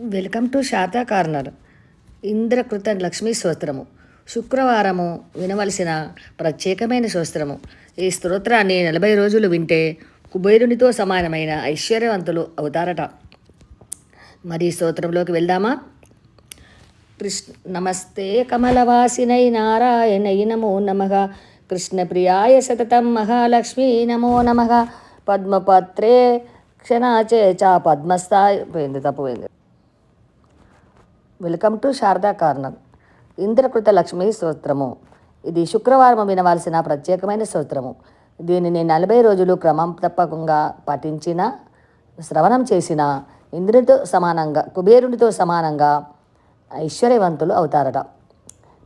Welcome to శాతా corner. ఇంద్రకృత లక్ష్మీ స్తోత్రము. శుక్రవారము వినవలసిన ప్రత్యేకమైన స్తోత్రము. ఈ స్తోత్రాన్ని నలభై రోజులు వింటే కుబేరునితో సమానమైన ఐశ్వర్యవంతులు అవుతారట. మరి స్తోత్రంలోకి వెళ్దామా? కృష్ణ నమస్తే కమలవాసినై నారాయణై నమో నమ. కృష్ణప్రియాయ సతతం మహాలక్ష్మీ నమో నమ. పద్మపత్రే క్షణాచే చ పద్మస్థాయి పోయింది తప్పు వెల్కమ్ టు శారదా కార్నర్. ఇంద్రకృత లక్ష్మీ స్తోత్రము. ఇది శుక్రవారం వినవలసిన ప్రత్యేకమైన స్తోత్రము. దీనిని నలభై రోజులు క్రమం తప్పకుండా పఠించిన శ్రవణం చేసిన ఇంద్రునితో సమానంగా కుబేరునితో సమానంగా ఐశ్వర్యవంతులు అవుతారట.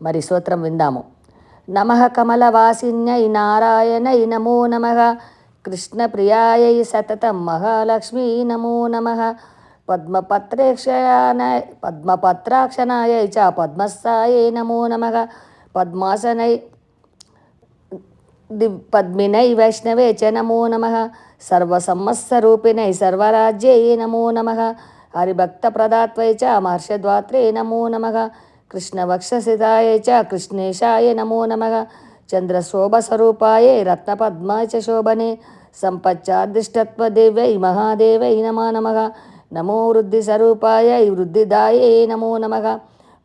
మరి స్తోత్రం విందాము. నమ కమలవాసిన్యై నారాయణై నమో నమ. కృష్ణప్రియాయై సతతం మహాలక్ష్మీ నమో నమ. పద్మపత్రేక్షయానై పద్మపత్రాక్షణాయై చ పద్మస్థాయై నమో నమ. పద్మాసనై దివ్ పద్మినై వైష్ణవే చ నమో నమ. సర్వసమ్మస్వరూపిణై సర్వరాజ్యై నమో నమ. హరిభక్తప్రదాత్వై చ మహర్షద్వాత్రే నమో నమ. కృష్ణవక్షసితాయ చ కృష్ణేశాయ నమో నమ. చంద్రశోభస్వరూపాయ రత్నపద్మాయ చ శోభనే. సంపచ్చాదిష్టత్వదేవ్యై మహాదేవై నమా నమ. నమో వృద్ధి స్వరూపాయ వృద్ధిదాయే నమో నమ.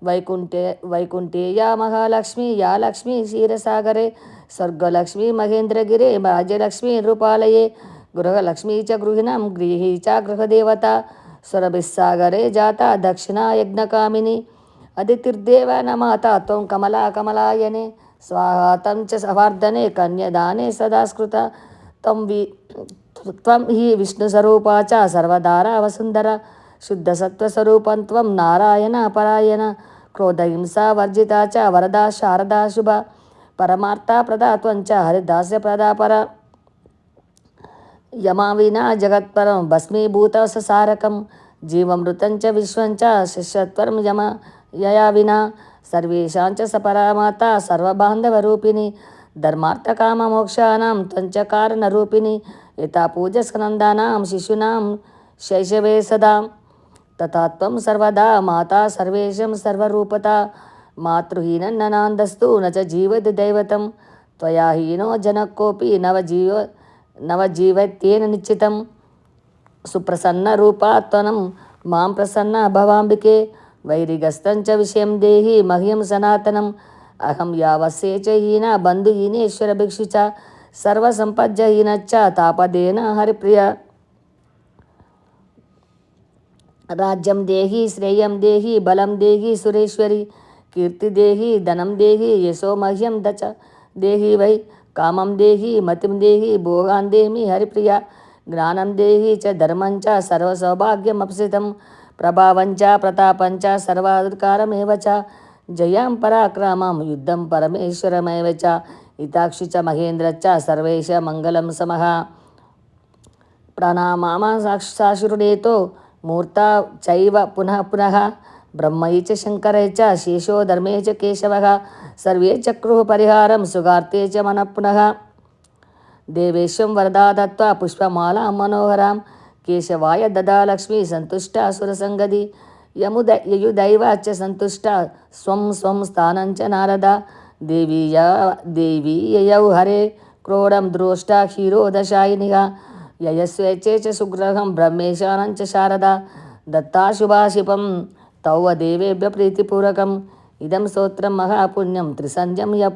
వైకుంఠే వైకుంఠే యా మహాలక్ష్మి యా లక్ష్మి క్షీరసాగరే స్వర్గలక్ష్మి మహేంద్రగిరే రాజ్యలక్ష్మి నృపాలయే గృహలక్ష్మీ చ గృహిణం గృహీ చ గృహదేవత సురభిస్సాగరే జాత దక్షిణాయజ్ఞకామిని అదితిర్దేవ నమాత త్వం కమలా కమలాయనే స్వాహాతం చ సవార్ధనే కన్యదానే సదాస్కృత. త్వం వి త్వం హి విష్ణుస్వరూపా చ సర్వదారా శుద్ధసత్వస్వరూపం త్వం నారాయణ పరాయణ క్రోధహింసా వర్జితా చ వరదా శారదా శుభ పరమార్థ త్వం చ హరిదాస్య ప్రదాపర యమావినా జగత్పరం భస్మీభూత సారకం జీవమృతం చ విశ్వం చ శిష్యత్వరం యమ యయా వినా సర్వేషాం చ సపరామాత సర్వబాంధవరూపిణి ధర్మార్థకామమోక్షానాం త్వంచ కారణరూపిణి యథా పూజస్కందానాం శిశూనాం శైశవే సదా తథాత్వం సర్వదా మాతా సర్వేషం సర్వరూపత మాతృహీనన్ననాందస్తు న చ జీవతి దైవతం త్వయా హీనో జనకోపి నవజీవ నవజీవత్యేన నిశ్చితం సుప్రసన్న రూపాత్వనం మాం ప్రసన్న భవాంబికే వైరిగస్తంచ విషయం దేహి మహ్యం సనాతనం అహం యావస్సే చ హీన బంధుహీనేశ్వర భిక్షు చ సర్వసంపజ్జహీనచ్చ తాపదేన హరిప్రియ రాజ్యం దేహి శ్రేయం దేహి బలం దేహి సురేశ్వరి కీర్తి దేహి ధనం దేహి యశో మహ్యం దచ దేహి వై కామం దేహి మతిం దేహి భోగాన్ దేమి హరిప్రియ జ్ఞానం దేహి చ ధర్మం చ సర్వసౌభాగ్యమప్సితం ప్రభావం చ ప్రతాపం చ సర్వాధికారమేవ చ జయాం పరాక్రమం యుద్ధం పరమేశ్వరమేవ చ ఇతాక్షి చ మహేంద్ర చ సర్వేష మంగళం సమః ప్రణామామ సాక్షురుడేతో మూర్త చైవ పునః పునః బ్రహ్మై చ శంకరై చ శేషో ధర్మే చ కేశవ సర్వే చక్రుః పరిహారం సుగార్తే చ మనః పునః దేవేశం వరదా దత్వా పుష్పమాలాం మనోహరాం కేశవాయ దదా లక్ష్మీ సంతుష్ట సురసంగది యముద యయుదైవ చ సంతుష్ట స్వం స్వం స్థానం చ దేవీయ దేవీ హరే క్రోడం ద్రోష్ట క్షీరోదశాయినిగా యయస్వేచ్ఛే చ సుగ్రహం బ్రహ్మేశానం చ శారద దత్తాశుభాశిపం తౌవ దేవేభ్య ప్రీతిపూర్వకం ఇదం స్తోత్రం మహాపుణ్యం త్రిసంధ్యం య